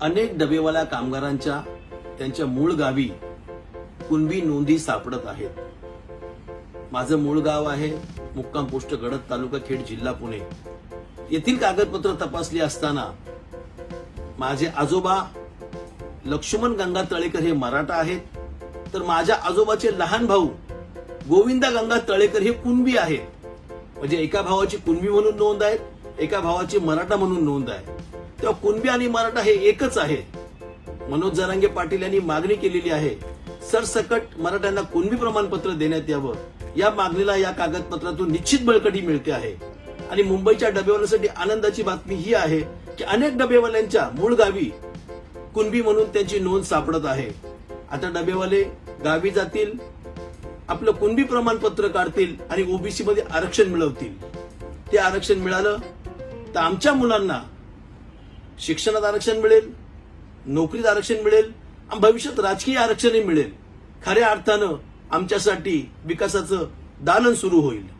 अनेक डबेवाल्या कामगारांच्या त्यांच्या मूळ गावी कुणबी नोंदी सापडत आहेत. माझं मूळ गाव आहे मुक्काम पोस्ट गडद तालुका खेड जिल्हा पुणे. येथील कागदपत्र तपासली असताना माझे आजोबा लक्ष्मण गंगा तळेकर हे मराठा आहेत. तर माझ्या आजोबाचे लहान भाऊ गोविंदा गंगा तळेकर हे कुणबी आहेत. म्हणजे एका भावाची कुणबी म्हणून नोंद आहे एका भावाची मराठा म्हणून नोंद आहे तेव्हा कुणबी आणि मराठा हे एकच आहे मनोज जरांगे पाटील यांनी मागणी केलेली आहे सरसकट मराठ्यांना कुणबी प्रमाणपत्र देण्यात यावं. या मागणीला या कागदपत्रातून निश्चित बळकटी मिळते आहे. आणि मुंबईच्या डबेवाल्यांसाठी आनंदाची बातमी ही आहे की अनेक डबेवाल्यांच्या मूळ गावी कुणबी म्हणून त्यांची नोंद सापडत आहे. आता डबेवाले गावी जातील आपलं कुणबी प्रमाणपत्र काढतील आणि ओबीसी मध्ये आरक्षण मिळवतील. ते आरक्षण मिळालं तर आमच्या मुलांना शिक्षणात आरक्षण मिळेल नोकरीत आरक्षण मिळेल आणि भविष्यात राजकीय आरक्षणही मिळेल. खऱ्या अर्थानं आमच्यासाठी विकासाचं दालन सुरू होईल.